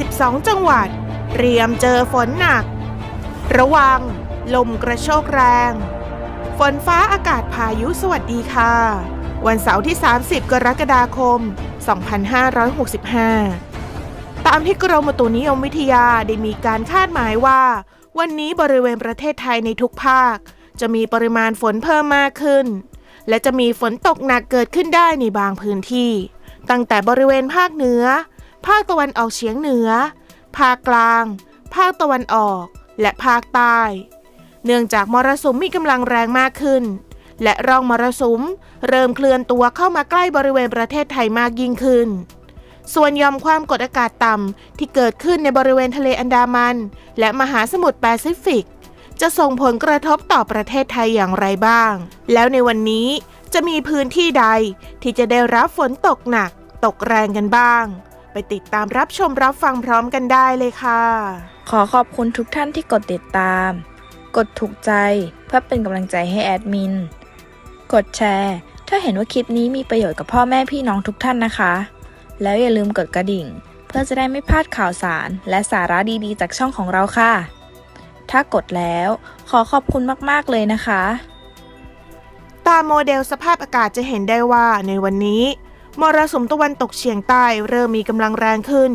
42จังหวัด เตรียมเจอฝนหนัก ระวัง ลมกระโชกแรง ฝนฟ้าอากาศพายุสวัสดีค่ะ วันเสาร์ที่ 30 กรกฎาคม 2565 ตามที่กรมอุตุนิยมวิทยาได้มีการคาดหมายว่า วันนี้บริเวณประเทศไทยในทุกภาค จะมีปริมาณฝนเพิ่มมากขึ้น และจะมีฝนตกหนักเกิดขึ้นได้ในบางพื้นที่ ตั้งแต่บริเวณภาคเหนือ ภาคตะวันออกเฉียงเหนือ ภาคกลาง ภาคตะวันออก และภาคใต้ เนื่องจากมรสุมมีกำลังแรงมากขึ้น และร่องมรสุมเริ่มเคลื่อนตัวเข้ามาใกล้บริเวณประเทศไทยมากยิ่งขึ้น ส่วนยอมความกดอากาศต่ำที่เกิดขึ้นในบริเวณทะเลอันดามัน และมหาสมุทรแปซิฟิก จะส่งผลกระทบต่อประเทศไทยอย่างไรบ้าง แล้วในวันนี้จะมีพื้นที่ใดที่จะได้รับฝนตกหนักตกแรงกันบ้าง ไปติดตามรับชมรับฟังพร้อมกันได้เลยค่ะ ขอขอบคุณทุกท่านที่กดติดตาม กดถูกใจเพื่อเป็นกำลังใจให้แอดมิน กดแชร์ ถ้าเห็นว่าคลิปนี้มีประโยชน์กับพ่อแม่พี่น้องทุกท่านนะคะ แล้วอย่าลืมกดกระดิ่ง เพื่อจะได้ไม่พลาดข่าวสาร และสาระดีๆ จากช่องของเราค่ะ ถ้ากดแล้วขอขอบคุณมากๆเลยนะคะ ตามโมเดลสภาพอากาศจะเห็นได้ว่าในวันนี้ มรสุมตะวันตกเฉียงใต้เริ่มมีกำลังแรงขึ้น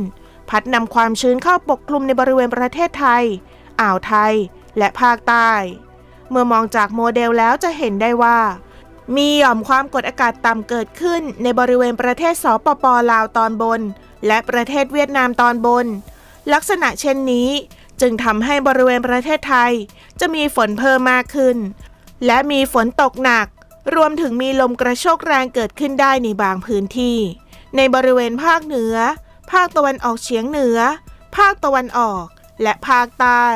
พัดนำความชื้นเข้าปกคลุมในบริเวณประเทศไทย อ่าวไทย และภาคใต้ เมื่อมองจากโมเดลแล้วจะเห็นได้ว่า มีหย่อมความกดอากาศต่ำเกิดขึ้นในบริเวณประเทศสปปลาวตอนบน และประเทศเวียดนามตอนบน ลักษณะเช่นนี้จึงทำให้บริเวณประเทศไทย จะมีฝนเพิ่มมากขึ้น และมีฝนตกหนัก รวมถึงมีลมกระโชกแรงเกิดขึ้นได้ในบางพื้นที่ ในบริเวณภาคเหนือ ภาคตะวันออกเฉียงเหนือ ภาคตะวันออก และภาคใต้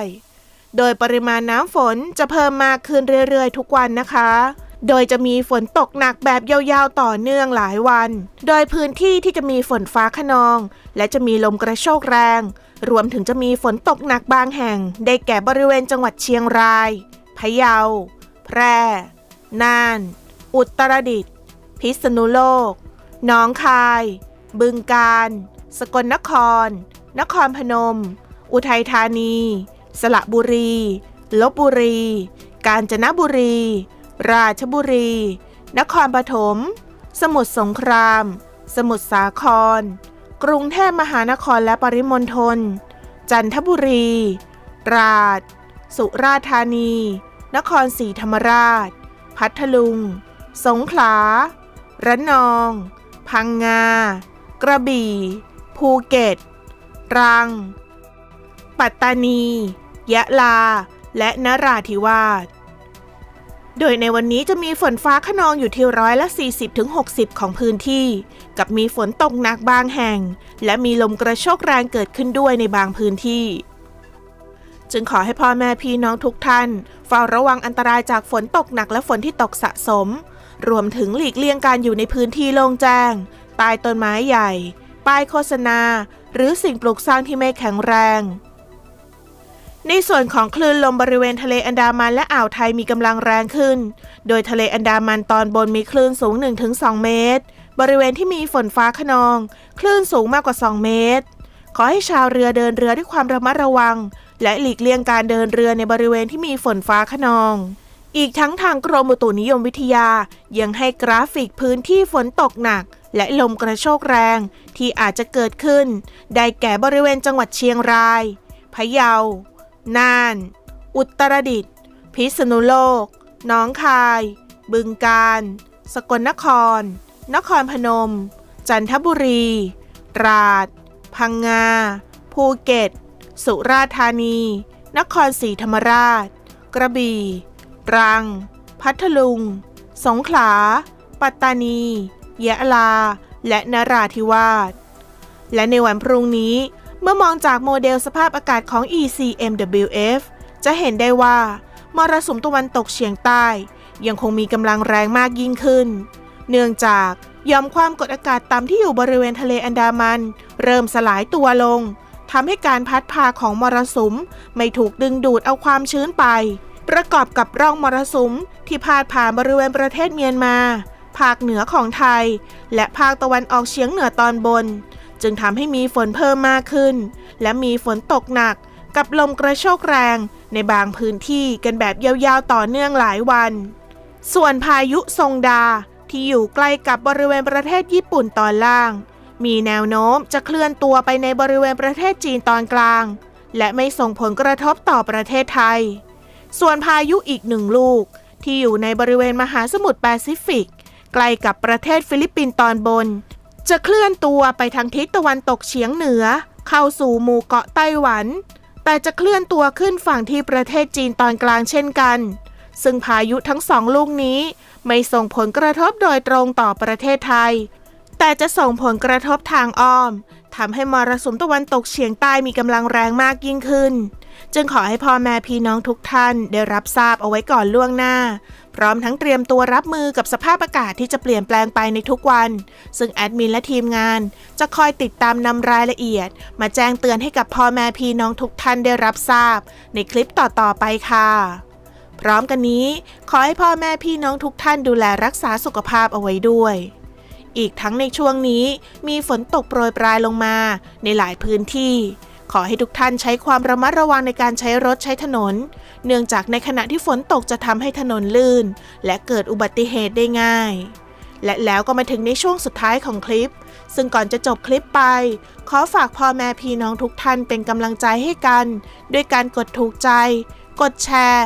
โดยปริมาณน้ำฝนจะเพิ่มมากขึ้นเรื่อยๆ ทุกวันนะคะ โดยจะมีฝนตกหนักแบบยาวๆต่อเนื่องหลายวัน โดยพื้นที่ที่จะมีฝนฟ้าขนอง และจะมีลมกระโชกแรง รวมถึงจะมีฝนตกหนักบางแห่ง ได้แก่บริเวณจังหวัดเชียงราย พะเยา แพร่ น่าน อุตรดิตถ์พิษณุโลก หนองคาย บึงกาฬ สกลนคร นครพนม อุทัยธานี สระบุรี ลบบุรี กาญจนบุรี ราชบุรี นครปฐม สมุทรสงคราม สมุทรสาคร กรุงเทพมหานครและปริมณฑล จันทบุรีตราดสุราษฎร์ธานี นครศรีธรรมราช พัทลุง สงขลา ระนอง พังงา กระบี่ ภูเก็ต ตรัง ปัตตานี ยะลา และนราธิวาส โดยในวันนี้จะมีฝนฟ้าขนองอยู่ที่ร้อยละ 40-60 ของพื้นที่ กับมีฝนตกหนักบางแห่ง และมีลมกระโชกแรงเกิดขึ้นด้วยในบางพื้นที่ จึงขอให้พ่อแม่พี่น้องทุกท่าน เฝ้าระวังอันตรายจากฝนตกหนักและฝนที่ตกสะสม รวมถึงหลีกเลี่ยงการอยู่ในพื้นที่โล่งแจ้งใต้ต้นไม้ใหญ่ ป้ายโฆษณา หรือสิ่งปลูกสร้างที่ไม่แข็งแรง ในส่วนของคลื่นลมบริเวณทะเลอันดามันและอ่าวไทยมีกำลังแรงขึ้น โดยทะเลอันดามันตอนบนมีคลื่นสูง 1-2 เมตร บริเวณที่มีฝนฟ้าขนอง คลื่นสูงมากกว่า 2 เมตร ขอให้ชาวเรือเดินเรือด้วยความระมัดระวัง และหลีกเลี่ยงการเดินเรือในบริเวณที่มีฝนฟ้าขนอง อีกทั้งทางกรมอุตุนิยมวิทยา ยังให้กราฟิกพื้นที่ฝนตกหนัก และลมกระโชกแรงที่อาจจะเกิดขึ้น ได้แก่บริเวณจังหวัดเชียงราย พะเยา น่าน อุตรดิตถ์ พิษณุโลกหนองคาย บึงกาฬ สกลนคร นครพนม จันทบุรี ตราด พังงา ภูเก็ต สุราษฎร์ธานี นครศรีธรรมราช กระบี่ตรัง พัทลุง สงขลา ปัตตานี ยะลา และนราธิวาส และในวันพรุ่งนี้เมื่อมองจากโมเดลสภาพอากาศของ ECMWF จะเห็นได้ว่ามรสุมตะวันตกเฉียงใต้ ยังคงมีกำลังแรงมากยิ่งขึ้น เนื่องจากยอมความกดอากาศต่ำที่อยู่บริเวณทะเลอันดามัน เริ่มสลายตัวลง ทำให้การพัดพาของมรสุม ไม่ถูกดึงดูดเอาความชื้นไป ประกอบกับร่องมรสุม ที่พาดผ่านบริเวณประเทศเมียนมา ภาคเหนือของไทย และภาคตะวันออกเฉียงเหนือตอนบน จึงทำให้มีฝนเพิ่มมากขึ้น และมีฝนตกหนัก กับลมกระโชกแรง ในบางพื้นที่กันแบบยาวๆต่อเนื่องหลายวัน ส่วนพายุทรงดาที่อยู่ใกล้กับบริเวณประเทศญี่ปุ่นตอนล่าง มีแนวโน้มจะเคลื่อนตัวไปในบริเวณประเทศจีนตอนกลาง และไม่ส่งผลกระทบต่อประเทศไทย ส่วนพายุอีกหนึ่งลูก ที่อยู่ในบริเวณมหาสมุทรแปซิฟิก ใกล้กับประเทศฟิลิปปินส์ตอนบน จะเคลื่อนตัวไปทางทิศตะวันตกเฉียงเหนือ เข้าสู่หมู่เกาะไต้หวัน แต่จะเคลื่อนตัวขึ้นฝั่งที่ประเทศจีนตอนกลางเช่นกัน ซึ่งพายุทั้งสองลูกนี้ไม่ส่งผลกระทบโดยตรงต่อประเทศไทย แต่จะส่งผลกระทบทางอ้อมทำให้มรสุมตะวันตกเฉียงใต้มีกำลังแรงมากยิ่งขึ้น จึงขอให้พ่อแม่พี่น้องทุกท่านได้รับทราบเอาไว้ก่อนล่วงหน้า พร้อมทั้งเตรียมตัวรับมือกับสภาพอากาศที่จะเปลี่ยนแปลงไปในทุกวัน ซึ่งแอดมินและทีมงาน จะคอยติดตามนำรายละเอียด มาแจ้งเตือนให้กับพ่อแม่พี่น้องทุกท่านได้รับทราบ ในคลิปต่อๆไปค่ะพร้อมกันนี้ ขอให้พ่อแม่พี่น้องทุกท่านดูแลรักษาสุขภาพเอาไว้ด้วย อีกทั้งในช่วงนี้มีฝนตกโปรยปลายลงมาในหลายพื้นที่ ขอให้ทุกท่านใช้ความระมัดระวังในการใช้รถใช้ถนน เนื่องจากในขณะที่ฝนตกจะทำให้ถนนลื่น และเกิดอุบัติเหตุได้ง่าย และแล้วก็มาถึงในช่วงสุดท้ายของคลิป ซึ่งก่อนจะจบคลิปไป ขอฝากพ่อแม่พี่น้องทุกท่านเป็นกำลังใจให้กัน ด้วยการกดถูกใจ กดแชร์